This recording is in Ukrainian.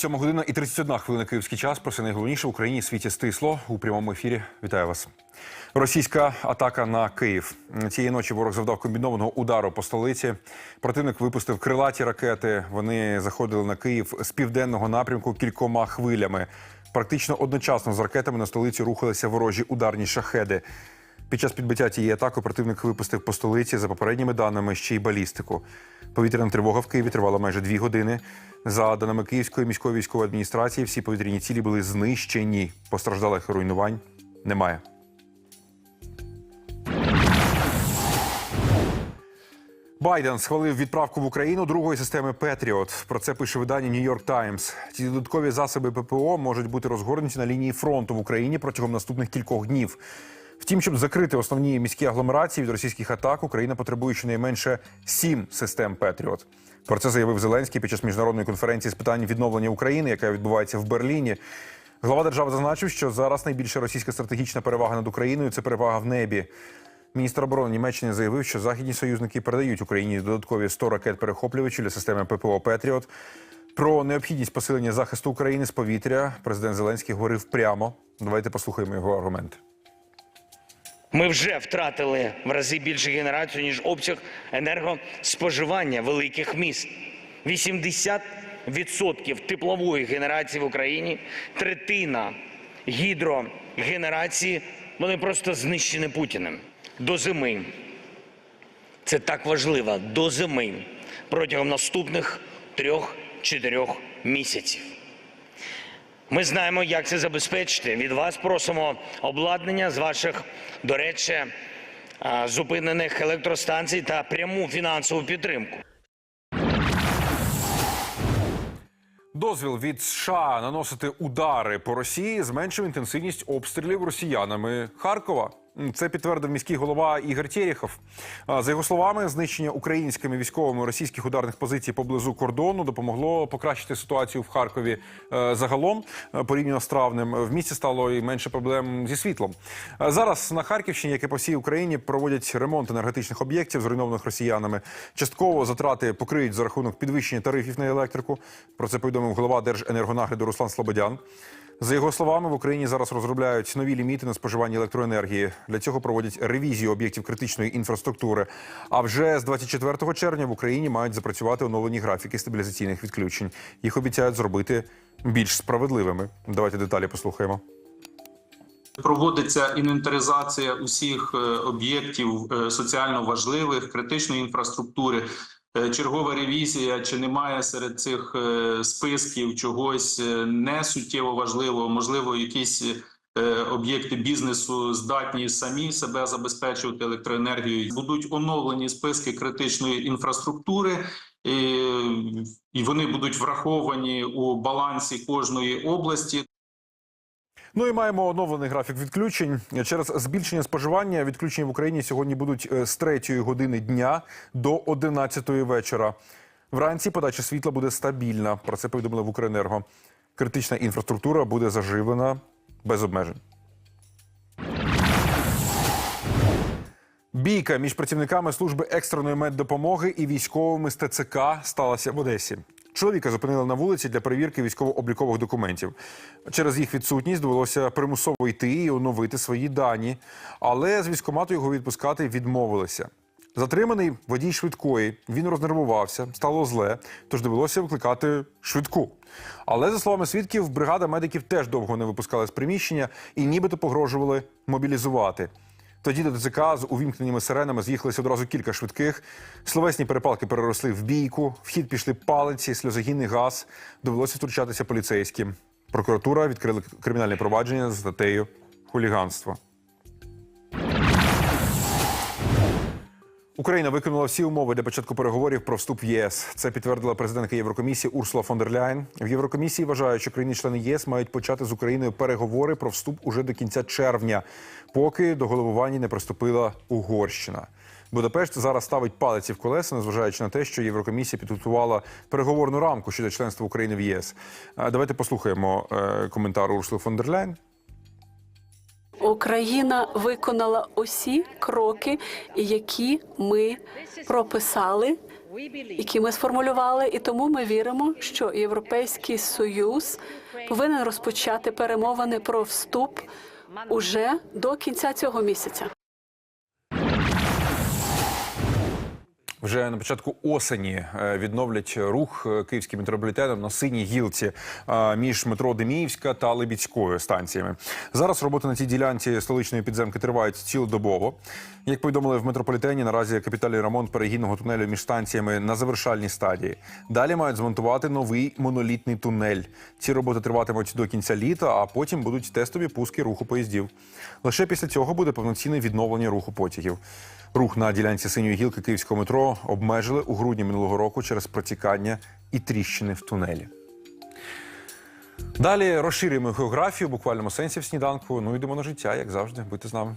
Сьома година і 31 хвилина київський час. Про все найголовніше в Україні світі стисло у прямому ефірі. Вітаю вас. Російська атака на Київ цієї ночі. Ворог завдав комбінованого удару по столиці. Противник випустив крилаті ракети. Вони заходили на Київ з південного напрямку кількома хвилями. Практично одночасно з ракетами на столицю рухалися ворожі ударні шахеди. Під час підбиття тієї атаки противник випустив по столиці за попередніми даними ще й балістику. Повітряна тривога в Києві тривала майже дві години. За даними Київської міської військової адміністрації, всі повітряні цілі були знищені. Постраждалих руйнувань немає. Байден схвалив відправку в Україну другої системи Петріот. Про це пише видання York Times. Ці додаткові засоби ППО можуть бути розгорнуті на лінії фронту в Україні протягом наступних кількох днів. Втім, щоб закрити основні міські агломерації від російських атак, Україна потребує щонайменше сім систем Петріот. Про це заявив Зеленський під час міжнародної конференції з питань відновлення України, яка відбувається в Берліні. Глава держави зазначив, що зараз найбільша російська стратегічна перевага над Україною це перевага в небі. Міністр оборони Німеччини заявив, що західні союзники передають Україні додаткові 100 ракет перехоплювачів для системи ППО Петріот. Про необхідність посилення захисту України з повітря президент Зеленський говорив прямо. Давайте послухаємо його аргументи. Ми вже втратили в рази більше генерацію, ніж обсяг енергоспоживання великих міст. 80% теплової генерації в Україні, третина гідрогенерації, вони просто знищені Путіним. До зими. Це так важливо. До зими. Протягом наступних трьох-чотирьох місяців. Ми знаємо, як це забезпечити. Від вас просимо обладнання з ваших, до речі, зупинених електростанцій та пряму фінансову підтримку. Дозвіл від США наносити удари по Росії зменшив інтенсивність обстрілів росіянами Харкова. Це підтвердив міський голова Ігор Терехов. За його словами, знищення українськими військовими російських ударних позицій поблизу кордону допомогло покращити ситуацію в Харкові е, загалом е, порівняно з травнем. В місті стало і менше проблем зі світлом. Е, Зараз на Харківщині, як і по всій Україні, проводять ремонт енергетичних об'єктів, зруйнованих росіянами. Частково затрати покриють за рахунок підвищення тарифів на електрику. Про це повідомив голова Держенергонагляду Руслан Слободян. За його словами, в Україні зараз розробляють нові ліміти на споживання електроенергії. Для цього проводять ревізію об'єктів критичної інфраструктури. А вже з 24 червня в Україні мають запрацювати оновлені графіки стабілізаційних відключень. Їх обіцяють зробити більш справедливими. Давайте деталі послухаємо. Проводиться інвентаризація усіх е, об'єктів е, соціально важливих, критичної інфраструктури. Е, Чергова ревізія, чи немає серед цих списків чогось е, не суттєво важливого, можливо, якісь об'єкти бізнесу здатні самі себе забезпечувати електроенергією. Будуть оновлені списки критичної інфраструктури, і вони будуть враховані у балансі кожної області. Ну і маємо оновлений графік відключень. Через збільшення споживання відключення в Україні сьогодні будуть е, з 3 години дня до 11 вечора. Вранці подача світла буде стабільна. Про це повідомили в Укренерго. Критична інфраструктура буде заживлена без обмежень. Бійка між працівниками служби екстреної меддопомоги і військовими з ТЦК сталася в Одесі. Чоловіка зупинили на вулиці для перевірки військово-облікових документів. Через їх відсутність довелося примусово йти і оновити свої дані, але з військкомату його відпускати відмовилися. Затриманий водій швидкої. Він рознервувався, стало зле, тож довелося викликати швидку. Але за словами свідків, бригада медиків теж довго не випускала з приміщення і нібито погрожували мобілізувати. Тоді до ТЦК з увімкненими сиренами з'їхалися одразу кілька швидких. Словесні перепалки переросли в бійку. В хід пішли палиці, сльозогінний газ. Довелося втручатися поліцейським. Прокуратура відкрила кримінальне провадження за статтею хуліганство. Україна виконала всі умови для початку переговорів про вступ в ЄС. Це підтвердила президентка Єврокомісії Урсула фон дер Ляйн. В Єврокомісії вважають, що країни-члени ЄС мають почати з Україною переговори про вступ уже до кінця червня, поки до головування не приступила Угорщина. Будапешт зараз ставить палиці в колеса, незважаючи на те, що Єврокомісія підготувала переговорну рамку щодо членства України в ЄС. Давайте послухаємо е, коментар Урсули фон дер Ляйн. Україна виконала усі кроки, які ми прописали, які ми сформулювали, і тому ми віримо, що Європейський Союз повинен розпочати перемовини про вступ уже до кінця цього місяця. Вже на початку осені е, відновлять рух е, київським метрополітеном на синій гілці е, між метро Деміївська та Либідською станціями. Зараз роботи на цій ділянці столичної підземки тривають цілодобово. Як повідомили в метрополітені, наразі капітальний ремонт перегінного тунелю між станціями на завершальній стадії. Далі мають змонтувати новий монолітний тунель. Ці роботи триватимуть до кінця літа, а потім будуть тестові пуски руху поїздів. Лише після цього буде повноцінне відновлення руху потягів. Рух на ділянці синьої гілки київського метро обмежили у грудні минулого року через протікання і тріщини в тунелі. Далі розширюємо географію, буквально сенсі в сніданку. Ну йдемо на життя, як завжди. Будьте з нами.